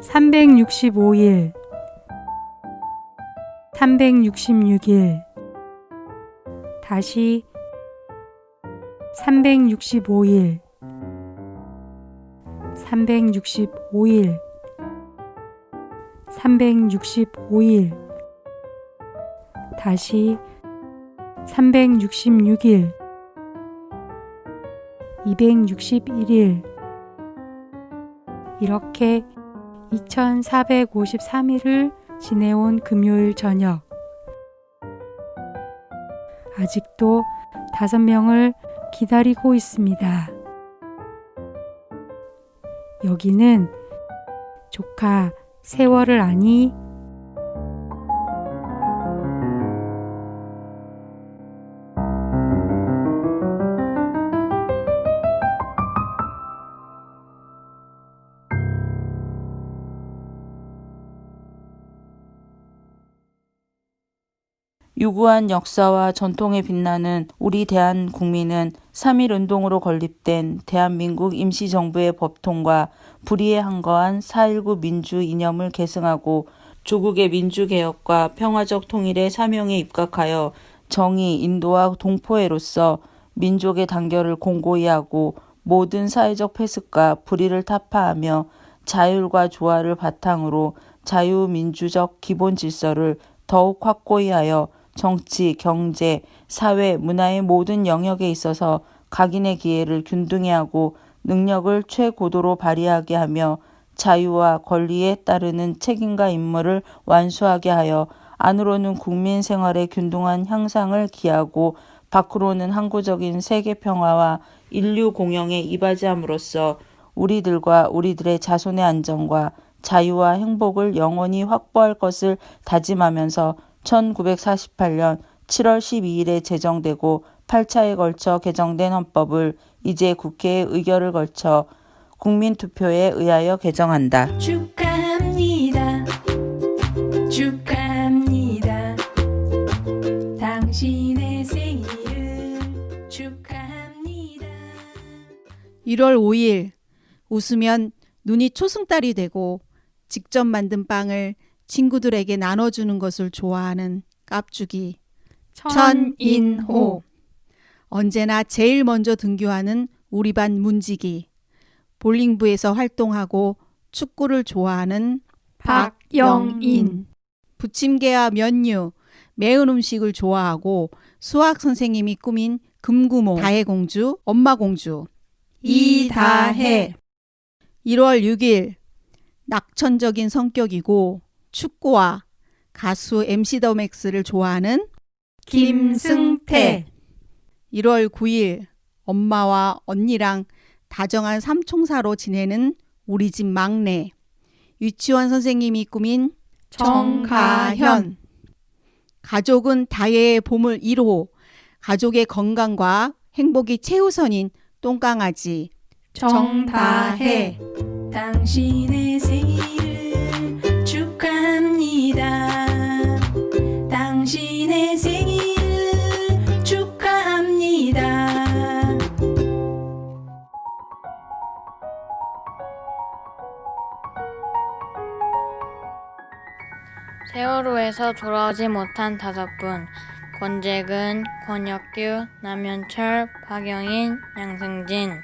365일. 366일. 다시 365일. 365일. 365일. 다시 366일. 261일. 이렇게 2453일을 지내온 금요일 저녁 아직도 다섯 명을 기다리고 있습니다. 여기는 조카 세월을 아니 유구한 역사와 전통에 빛나는 우리 대한 국민은 3.1 운동으로 건립된 대한민국 임시정부의 법통과 불의에 한거한 4.19 민주 이념을 계승하고 조국의 민주개혁과 평화적 통일의 사명에 입각하여 정의, 인도와 동포애로서 민족의 단결을 공고히 하고 모든 사회적 폐습과 불의를 타파하며 자율과 조화를 바탕으로 자유민주적 기본 질서를 더욱 확고히 하여 정치, 경제, 사회, 문화의 모든 영역에 있어서 각인의 기회를 균등히 하고 능력을 최고도로 발휘하게 하며 자유와 권리에 따르는 책임과 임무를 완수하게 하여 안으로는 국민 생활의 균등한 향상을 기하고 밖으로는 항구적인 세계 평화와 인류 공영에 이바지함으로써 우리들과 우리들의 자손의 안전과 자유와 행복을 영원히 확보할 것을 다짐하면서 1948년 7월 12일에 제정되고 8차에 걸쳐 개정된 헌법을 이제 국회의 의결을 걸쳐 국민투표에 의하여 개정한다. 축하합니다. 축하합니다. 당신의 생일을 축하합니다. 1월 5일 웃으면 눈이 초승달이 되고 직접 만든 빵을 친구들에게 나눠주는 것을 좋아하는 깝죽이 천인호. 언제나 제일 먼저 등교하는 우리 반 문지기. 볼링부에서 활동하고 축구를 좋아하는 박영인. 부침개와 면류 매운 음식을 좋아하고 수학 선생님이 꾸민 금구모 다혜공주 엄마공주. 이다혜 1월 6일 낙천적인 성격이고 축구와 가수 MC 더 맥스를 좋아하는 김승태. 1월 9일 엄마와 언니랑 다정한 삼총사로 지내는 우리 집 막내. 유치원 선생님이 꾸민 정가현. 가족은 다혜의 보물 1호. 가족의 건강과 행복이 최우선인 똥강아지 정다혜. 당신의 생 당신의 생일을 축하합니다. 세월호에서 돌아오지 못한 다섯 분 권재근, 권혁규, 남현철, 박영인, 양승진